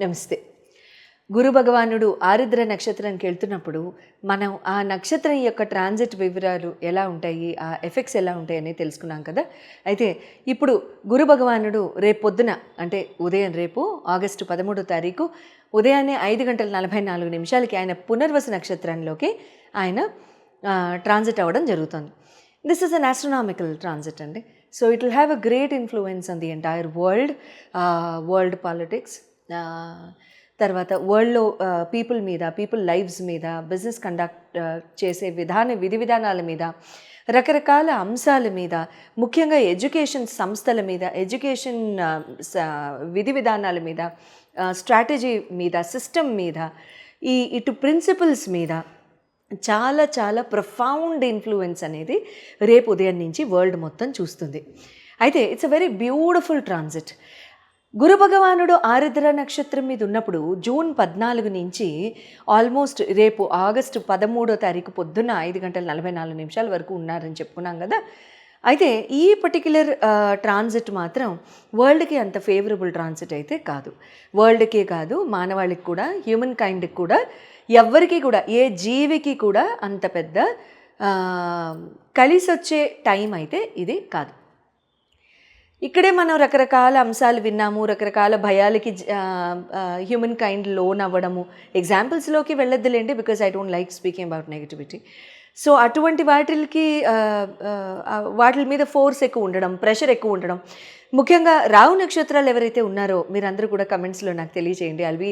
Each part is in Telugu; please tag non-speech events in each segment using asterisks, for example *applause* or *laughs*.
నమస్తే. గురు భగవానుడు ఆరుద్ర నక్షత్రానికి వెళ్తున్నప్పుడు మనం ఆ నక్షత్రం యొక్క ట్రాన్సిట్ వివరాలు ఎలా ఉంటాయి ఆ ఎఫెక్ట్స్ ఎలా ఉంటాయి తెలుసుకున్నాం కదా. అయితే ఇప్పుడు గురు భగవానుడు రేపు పొద్దున అంటే ఉదయం రేపు ఆగస్టు పదమూడో తారీఖు ఉదయాన్నే ఐదు గంటల నలభై నాలుగు నిమిషాలకి ఆయన పునర్వసు నక్షత్రంలోకి ఆయన ట్రాన్సిట్ అవ్వడం జరుగుతుంది. This is an astronomical transit అండి. So it will have a great influence on the entire world world politics తర్వాత వరల్డ్లో పీపుల్ మీద పీపుల్ లైవ్స్ మీద బిజినెస్ కండక్ట్ చేసే విధాన విధి విధానాల మీద రకరకాల అంశాల మీద ముఖ్యంగా ఎడ్యుకేషన్ సంస్థల మీద ఎడ్యుకేషన్ విధి విధానాల మీద స్ట్రాటజీ మీద సిస్టమ్ మీద ఈ ఇటు ప్రిన్సిపల్స్ మీద చాలా చాలా ప్రొఫౌండ్ ఇన్ఫ్లుయెన్స్ అనేది రేపు ఉదయం నుంచి వరల్డ్ మొత్తం చూస్తుంది. అయితే it's a very beautiful transit. గురు భగవానుడు ఆరుద్ర నక్షత్రం మీద ఉన్నప్పుడు జూన్ పద్నాలుగు నుంచి ఆల్మోస్ట్ రేపు ఆగస్టు పదమూడో తారీఖు పొద్దున్న ఐదు గంటల నలభై నాలుగు నిమిషాల వరకు ఉన్నారని చెప్పుకున్నాం కదా. అయితే ఈ పర్టిక్యులర్ ట్రాన్సిట్ మాత్రం వరల్డ్కి అంత ఫేవరబుల్ ట్రాన్సిట్ అయితే కాదు. వరల్డ్కే కాదు మానవాళికి కూడా హ్యూమన్ కైండ్కి కూడా ఎవ్వరికి కూడా ఏ జీవికి కూడా అంత పెద్ద కలిసొచ్చే టైం అయితే ఇది కాదు. ఇక్కడే మనం రకరకాల అంశాలు విన్నాము రకరకాల భయాలకి హ్యూమన్ కైండ్ లోన్ అవ్వడము. ఎగ్జాంపుల్స్లోకి వెళ్ళొద్దులేండి because I don't like speaking about negativity so అటువంటి వాటికి వాటి మీద ఫోర్స్ ఎక్కువ ఉండడం ప్రెషర్ ఎక్కువ ఉండడం. ముఖ్యంగా రావు నక్షత్రాలు ఎవరైతే ఉన్నారో మీరందరూ కూడా కమెంట్స్లో నాకు తెలియజేయండి I'll be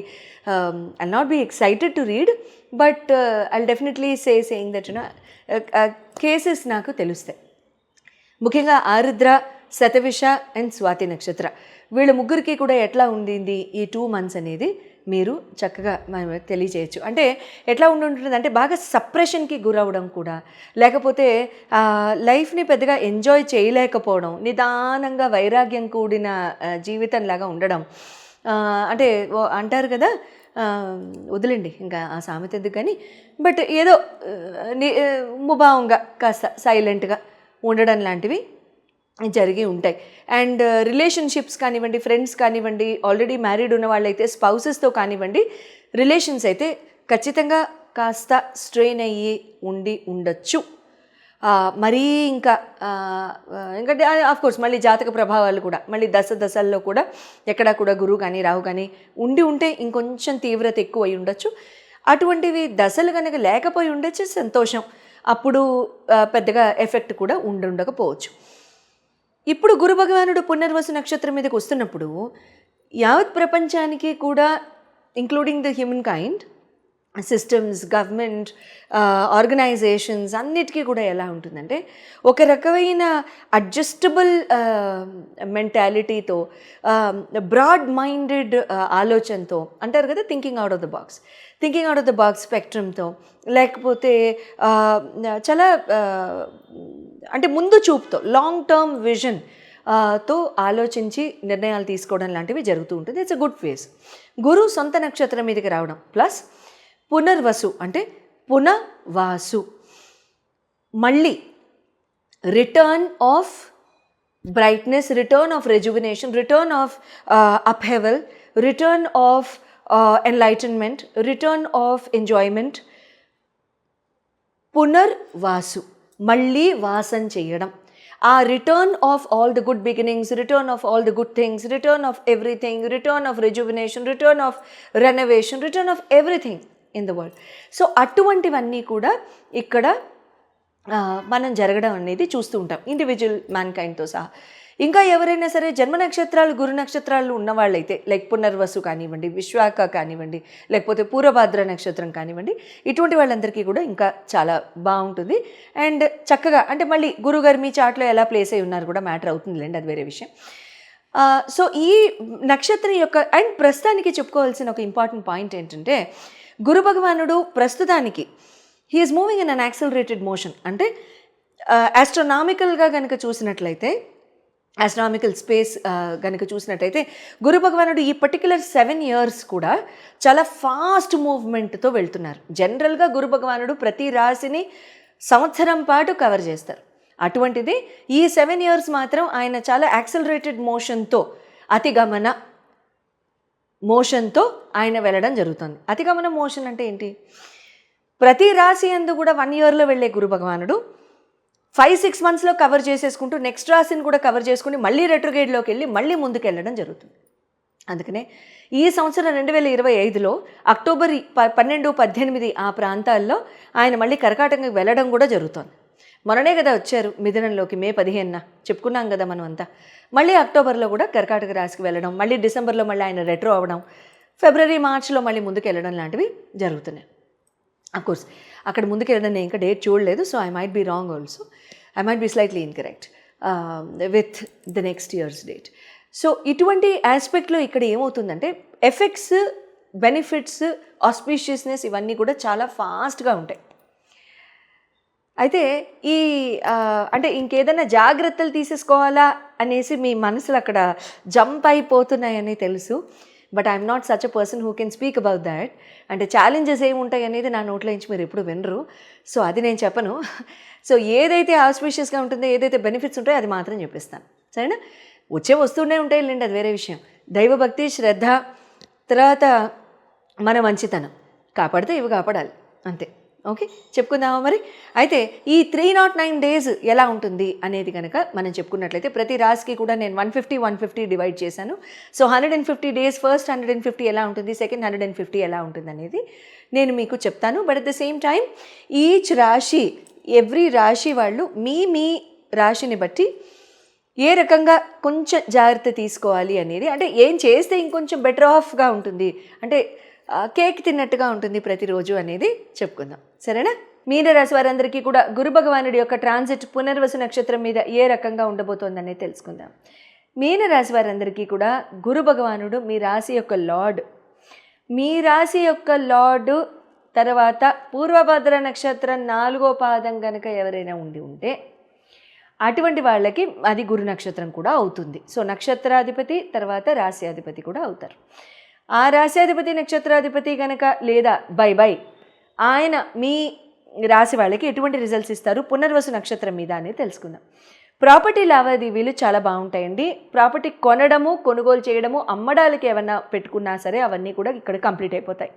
I'll not be excited to read but I'll definitely say saying that cases నాకు తెలుస్తాయి. ముఖ్యంగా ఆరుద్ర శతవిష అండ్ స్వాతి నక్షత్ర. వీళ్ళ ముగ్గురికి కూడా ఎట్లా ఉండింది ఈ టూ మంత్స్ అనేది మీరు చక్కగా మనం తెలియచేయచ్చు. అంటే ఎట్లా ఉండి ఉంటుంది అంటే బాగా సప్రెషన్కి గురవడం కూడా లేకపోతే లైఫ్ని పెద్దగా ఎంజాయ్ చేయలేకపోవడం నిదానంగా వైరాగ్యం కూడిన జీవితంలాగా ఉండడం. అంటే అంటారు కదా వదిలేండి ఇంకా ఆ సామెత ఎందుకు కానీ బట్ ఏదో ముభావంగా కాస్త సైలెంట్గా ఉండడం లాంటివి జరిగి ఉంటాయి. అండ్ రిలేషన్షిప్స్ uh, కానివ్వండి ఫ్రెండ్స్ కానివ్వండి ఆల్రెడీ మ్యారీడ్ ఉన్న వాళ్ళైతే స్పౌసెస్తో కానివ్వండి రిలేషన్స్ అయితే ఖచ్చితంగా కాస్త స్ట్రెయిన్ అయ్యి ఉండి ఉండొచ్చు. మరీ ఇంకా ఎందుకంటే కోర్స్ మళ్ళీ జాతక ప్రభావాలు కూడా మళ్ళీ దశ దశల్లో కూడా ఎక్కడ కూడా గురువు కానీ రావు కానీ ఉండి ఉంటే ఇంకొంచెం తీవ్రత ఎక్కువ అయి ఉండొచ్చు. అటువంటివి దశలు కనుక లేకపోయి ఉండొచ్చు సంతోషం. అప్పుడు పెద్దగా ఎఫెక్ట్ కూడా ఉండుండకపోవచ్చు. ఇప్పుడు గురు భగవానుడు పునర్వసు నక్షత్రం మీదకి వస్తున్నప్పుడు యావత్ ప్రపంచానికి కూడా including the humankind systems government organisations అన్నిటికీ కూడా ఎలా ఉంటుందంటే ఒక రకమైన అడ్జస్టబుల్ మెంటాలిటీతో బ్రాడ్ మైండెడ్ ఆలోచనతో అంటారు కదా thinking out of the box thinking out of the box స్పెక్ట్రమ్తో లేకపోతే uh, చాలా uh, అంటే ముందు చూపుతో లాంగ్ టర్మ్ విజన్తో ఆలోచించి నిర్ణయాలు తీసుకోవడం లాంటివి జరుగుతూ ఉంటుంది. ఇట్స్ అ గుడ్ ఫేస్ గురు సొంత నక్షత్రం మీదకి రావడం. ప్లస్ పునర్వసు అంటే పునవాసు. మళ్ళీ return of brightness return of rejuvenation return of upheaval return of enlightenment return of enjoyment Punarvasu. మళ్ళీ వాసం చేయడం. ఆ return of all the good beginnings return of all the good things return of everything return of rejuvenation return of renovation return of everything in the world so అటువంటివన్నీ కూడా ఇక్కడ మనం జరగడం అనేది చూస్తూ ఉంటాం. ఇండివిజువల్ మ్యాన్ కైండ్తో సహా. ఇంకా ఎవరైనా సరే జన్మ నక్షత్రాలు గురు నక్షత్రాలు ఉన్నవాళ్ళైతే లైక్ పునర్వసు కానివ్వండి విశ్వాక కానివ్వండి లేకపోతే పూర్వభాద్ర నక్షత్రం కానివ్వండి ఇటువంటి వాళ్ళందరికీ కూడా ఇంకా చాలా బాగుంటుంది. అండ్ చక్కగా అంటే మళ్ళీ గురుగారు మీ చాట్లో ఎలా ప్లేస్ అయి ఉన్నారు కూడా మ్యాటర్ అవుతుందిలేండి అది వేరే విషయం. సో ఈ నక్షత్రం యొక్క అండ్ ప్రస్తుతానికి చెప్పుకోవాల్సిన ఒక ఇంపార్టెంట్ పాయింట్ ఏంటంటే గురు భగవానుడు ప్రస్తుతానికి he's moving in an accelerated motion అంటే ఆస్ట్రోనామికల్గా కనుక చూసినట్లయితే ఆస్ట్రామికల్ స్పేస్ కనుక చూసినట్టయితే గురు భగవానుడు ఈ పర్టికులర్ సెవెన్ ఇయర్స్ కూడా చాలా ఫాస్ట్ మూవ్మెంట్తో వెళ్తున్నారు. జనరల్గా గురు భగవానుడు ప్రతి రాశిని సంవత్సరం పాటు కవర్ చేస్తారు. అటువంటిది ఈ సెవెన్ ఇయర్స్ మాత్రం ఆయన చాలా యాక్సలరేటెడ్ మోషన్తో అతిగమన మోషన్తో ఆయన వెళ్ళడం జరుగుతుంది. అతిగమన మోషన్ అంటే ఏంటి? ప్రతి రాశి అందు కూడా వన్ ఇయర్లో వెళ్ళే గురు భగవానుడు ఫైవ్ సిక్స్ మంత్స్లో కవర్ చేసేసుకుంటూ నెక్స్ట్ రాశిని కూడా కవర్ చేసుకుని మళ్ళీ రెట్రోగేడ్లోకి వెళ్ళి మళ్ళీ ముందుకు వెళ్ళడం జరుగుతుంది. అందుకనే ఈ సంవత్సరం రెండు వేల ఇరవై ఐదులో అక్టోబర్ ప పన్నెండు పద్దెనిమిది ఆ ప్రాంతాల్లో ఆయన మళ్ళీ కర్కాటకంకి వెళ్ళడం కూడా జరుగుతోంది. మొన్ననే కదా వచ్చారు మిథునంలోకి మే పదిహేనున. చెప్పుకున్నాం కదా మనం అంతా మళ్ళీ అక్టోబర్లో కూడా కర్కాటక రాశికి వెళ్ళడం మళ్ళీ డిసెంబర్లో మళ్ళీ ఆయన రెట్రో అవ్వడం ఫిబ్రవరి మార్చిలో మళ్ళీ ముందుకు వెళ్ళడం లాంటివి జరుగుతున్నాయి. కోర్స్ అక్కడ ముందుకు వెళ్ళడం నేను ఇంకా డేట్ చూడలేదు so I might be wrong also I might be slightly incorrect with the next year's date so ఇటువంటి ఆస్పెక్ట్లో ఇక్కడ ఏమవుతుందంటే ఎఫెక్ట్స్ బెనిఫిట్స్ ఆస్పీషియస్నెస్ ఇవన్నీ కూడా చాలా ఫాస్ట్గా ఉంటాయి. అయితే ఈ అంటే ఇంకేదైనా జాగ్రత్తలు తీసేసుకోవాలా అనేసి మీ మనసులు అక్కడ జంప్ అయిపోతున్నాయని తెలుసు. But I'm not such a person who can speak about that అంటే ఛాలెంజెస్ ఏముంటాయి అనేది నా నోట్లో నుంచి మీరు ఎప్పుడు వినరు. సో అది నేను చెప్పను. *laughs* సో ఏదైతే ఆస్పిషియస్గా ఉంటుందో ఏదైతే బెనిఫిట్స్ ఉంటాయో అది మాత్రం చెప్పిస్తాను. సరేనా? వచ్చే వస్తూనే ఉంటాయి లేండి అది వేరే విషయం. దైవభక్తి శ్రద్ధ తర్వాత మన మంచితనం. కాపాడితే ఇవి కాపాడాలి. అంతే. ఓకే చెప్పుకుందామా మరి? అయితే ఈ త్రీ నాట్ నైన్ డేస్ ఎలా ఉంటుంది అనేది కనుక మనం చెప్పుకున్నట్లయితే ప్రతి రాశికి కూడా నేను one fifty one fifty divide చేశాను. So hundred and fifty days first hundred and fifty ఎలా ఉంటుంది? సెకండ్ హండ్రెడ్ అండ్ ఫిఫ్టీ ఎలా ఉంటుంది అనేది నేను మీకు చెప్తాను. But at the same time each రాశి ఎవ్రీ రాశి వాళ్ళు మీ మీ రాశిని బట్టి ఏ రకంగా కొంచెం జాగ్రత్త తీసుకోవాలి అనేది అంటే ఏం చేస్తే ఇంకొంచెం బెటర్ ఆఫ్గా ఉంటుంది? అంటే కేక్ తిన్నట్టుగా ఉంటుంది ప్రతిరోజు అనేది చెప్పుకుందాం. సరేనా? మీనరాశి వారందరికీ కూడా గురు భగవానుడి యొక్క ట్రాన్సిట్ పునర్వసు నక్షత్రం మీద ఏ రకంగా ఉండబోతోందనేది తెలుసుకుందాం. మీనరాశి వారందరికీ కూడా గురు భగవానుడు మీ రాశి యొక్క లార్డ్. మీ రాశి యొక్క లార్డు తర్వాత పూర్వభద్ర నక్షత్రం నాలుగో పాదం కనుక ఎవరైనా ఉండి ఉంటే అటువంటి వాళ్ళకి అది గురు నక్షత్రం కూడా అవుతుంది. సో నక్షత్రాధిపతి తర్వాత రాశి అధిపతి కూడా అవుతారు. ఆ రాశ్యాధిపతి నక్షత్రాధిపతి కనుక లేదా బై బై ఆయన మీ రాశి వాళ్ళకి ఎటువంటి రిజల్ట్స్ ఇస్తారు? పునర్వసు నక్షత్రం మీద అనేది తెలుసుకుందాం. ప్రాపర్టీ లావాదేవీలు చాలా బాగుంటాయండి. ప్రాపర్టీ కొనడము కొనుగోలు చేయడము అమ్మడాలకి ఏమన్నా పెట్టుకున్నా సరే అవన్నీ కూడా ఇక్కడ కంప్లీట్ అయిపోతాయి.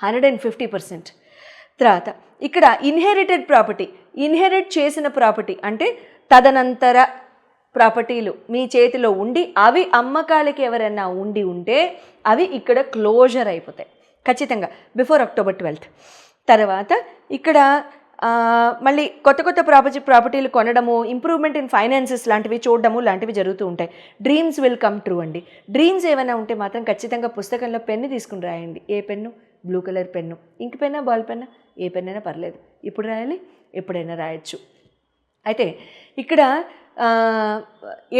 హండ్రెడ్ అండ్ ఫిఫ్టీ పర్సెంట్ తర్వాత ఇక్కడ ఇన్హెరిటెడ్ ప్రాపర్టీ ఇన్హెరిట్ చేసిన ప్రాపర్టీ అంటే తదనంతర ప్రాపర్టీలు మీ చేతిలో ఉండి అవి అమ్మకాలకి ఎవరైనా ఉండి ఉంటే అవి ఇక్కడ క్లోజర్ అయిపోతాయి. ఖచ్చితంగా. Before October twelfth. తర్వాత ఇక్కడ మళ్ళీ కొత్త కొత్త ప్రాపర్టీ ప్రాపర్టీలు కొనడము ఇంప్రూవ్మెంట్ ఇన్ ఫైనాన్సెస్ లాంటివి చూడడము లాంటివి జరుగుతూ ఉంటాయి. డ్రీమ్స్ విల్ కమ్ ట్రూ అండి. డ్రీమ్స్ ఏమైనా ఉంటే మాత్రం ఖచ్చితంగా పుస్తకంలో పెన్ను తీసుకుని రాయండి. ఏ పెన్ను? Blue colour pen. ఇంక పెన్నా బాల్ పెన్నా? ఏ పెన్ అయినా పర్లేదు. ఇప్పుడు రాయాలి ఎప్పుడైనా రాయొచ్చు. అయితే ఇక్కడ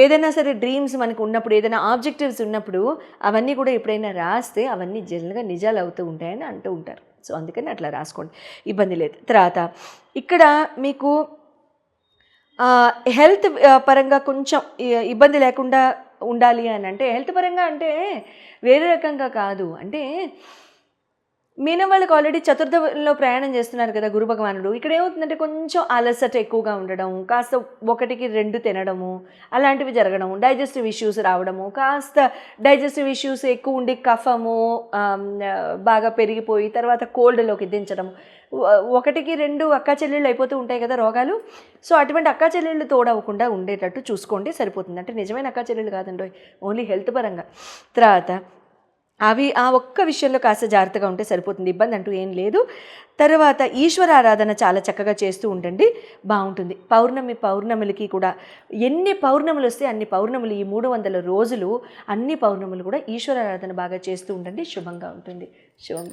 ఏదైనా సరే డ్రీమ్స్ మనకు ఉన్నప్పుడు ఏదైనా ఆబ్జెక్టివ్స్ ఉన్నప్పుడు అవన్నీ కూడా ఎప్పుడైనా రాస్తే అవన్నీ జనరల్గా నిజాలు అవుతూ ఉంటాయని అంటూ ఉంటారు. సో అందుకని అట్లా రాసుకోండి. ఇబ్బంది లేదు. తర్వాత ఇక్కడ మీకు హెల్త్ పరంగా కొంచెం ఇబ్బంది లేకుండా ఉండాలి అని అంటే హెల్త్ పరంగా అంటే వేరే రకంగా కాదు. అంటే మీనం వాళ్ళకి ఆల్రెడీ చతుర్థంలో ప్రయాణం చేస్తున్నారు కదా గురు భగవానుడు. ఇక్కడ ఏమవుతుందంటే కొంచెం అలసట ఎక్కువగా ఉండడం కాస్త ఒకటికి రెండు తినడము అలాంటివి జరగడం డైజెస్టివ్ ఇష్యూస్ రావడము కాస్త డైజెస్టివ్ ఇష్యూస్ ఎక్కువ ఉండి కఫము బాగా పెరిగిపోయి తర్వాత కోల్డ్లోకి దించడం ఒకటికి రెండు అక్కా చెల్లెళ్ళు అయిపోతూ ఉంటాయి కదా రోగాలు. సో అటువంటి అక్క చెల్లెళ్ళు తోడవకుండా ఉండేటట్టు చూసుకోండి సరిపోతుంది. అంటే నిజమైన అక్క చెల్లెళ్ళు కాదండి ఓన్లీ హెల్త్ పరంగా. తర్వాత అవి ఆ ఒక్క విషయంలో కాస్త జాగ్రత్తగా ఉంటే సరిపోతుంది. ఇబ్బంది అంటూ ఏం లేదు. తర్వాత ఈశ్వర ఆరాధన చాలా చక్కగా చేస్తూ ఉండండి. బాగుంటుంది. పౌర్ణమి పౌర్ణములకి కూడా ఎన్ని పౌర్ణములు వస్తే అన్ని పౌర్ణములు ఈ మూడు వందల రోజులు అన్ని పౌర్ణములు కూడా ఈశ్వర ఆరాధన బాగా చేస్తూ ఉండండి. శుభంగా ఉంటుంది. శుభం